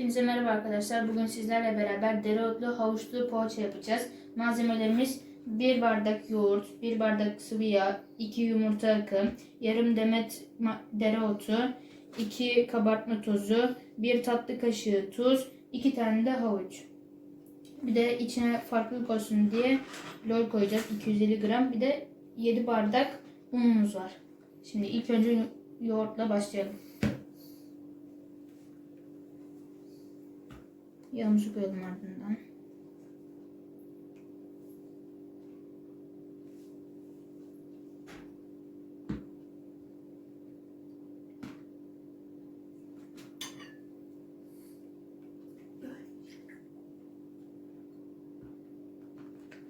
Hepinize merhaba arkadaşlar. Bugün sizlerle beraber dereotlu havuçlu poğaça yapacağız. Malzemelerimiz 1 bardak yoğurt, 1 bardak sıvı yağ, 2 yumurta akı, yarım demet dereotu, 2 kabartma tozu, 1 tatlı kaşığı tuz, 2 tane de havuç. Bir de içine farklılık olsun diye lor koyacağız 250 gram. Bir de 7 bardak unumuz var. Şimdi ilk önce yoğurtla başlayalım. Yağımızı koyalım ardından.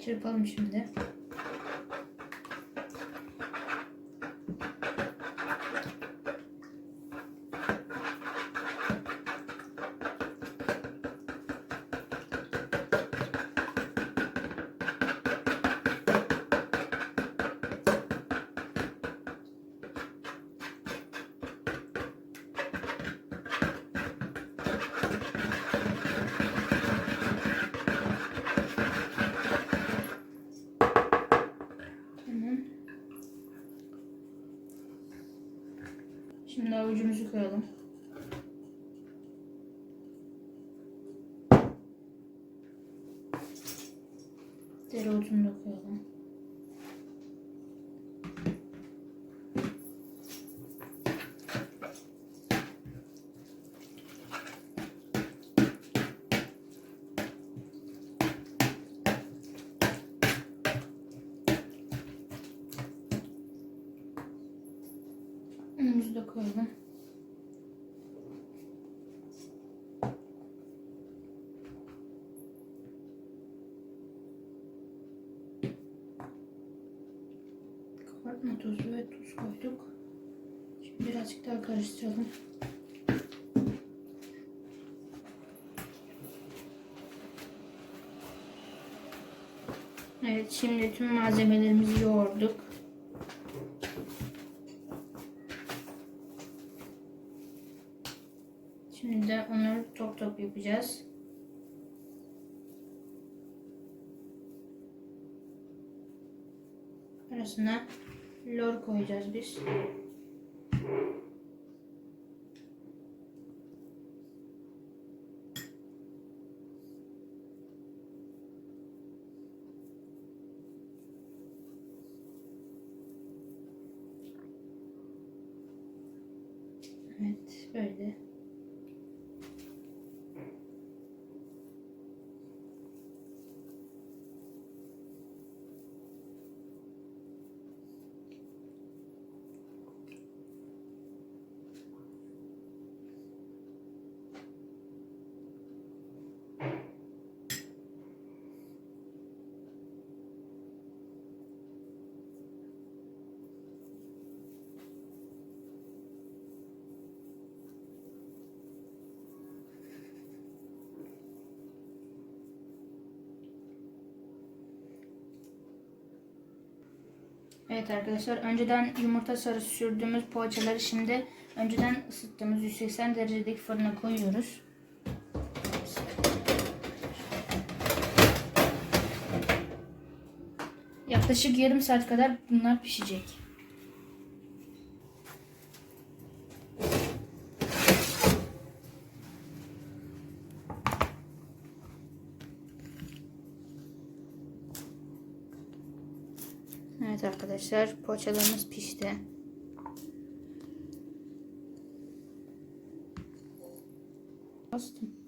Çırpalım şimdi. Şimdi avucumuzu koyalım. Dereotunu da koyalım. Unumuzu da koyalım. Kabartma tozu ve tuz koyduk. Şimdi birazcık daha karıştıralım. Evet şimdi tüm malzemelerimizi yoğurduk. Şimdi de onları top top yapacağız. Arasına lor koyacağız biz. Evet, böyle. Evet arkadaşlar önceden yumurta sarısı sürdüğümüz poğaçaları şimdi önceden ısıttığımız 180 derecedeki fırına koyuyoruz. Yaklaşık yarım saat kadar bunlar pişecek. Evet arkadaşlar poğaçalarımız pişti. Bastım.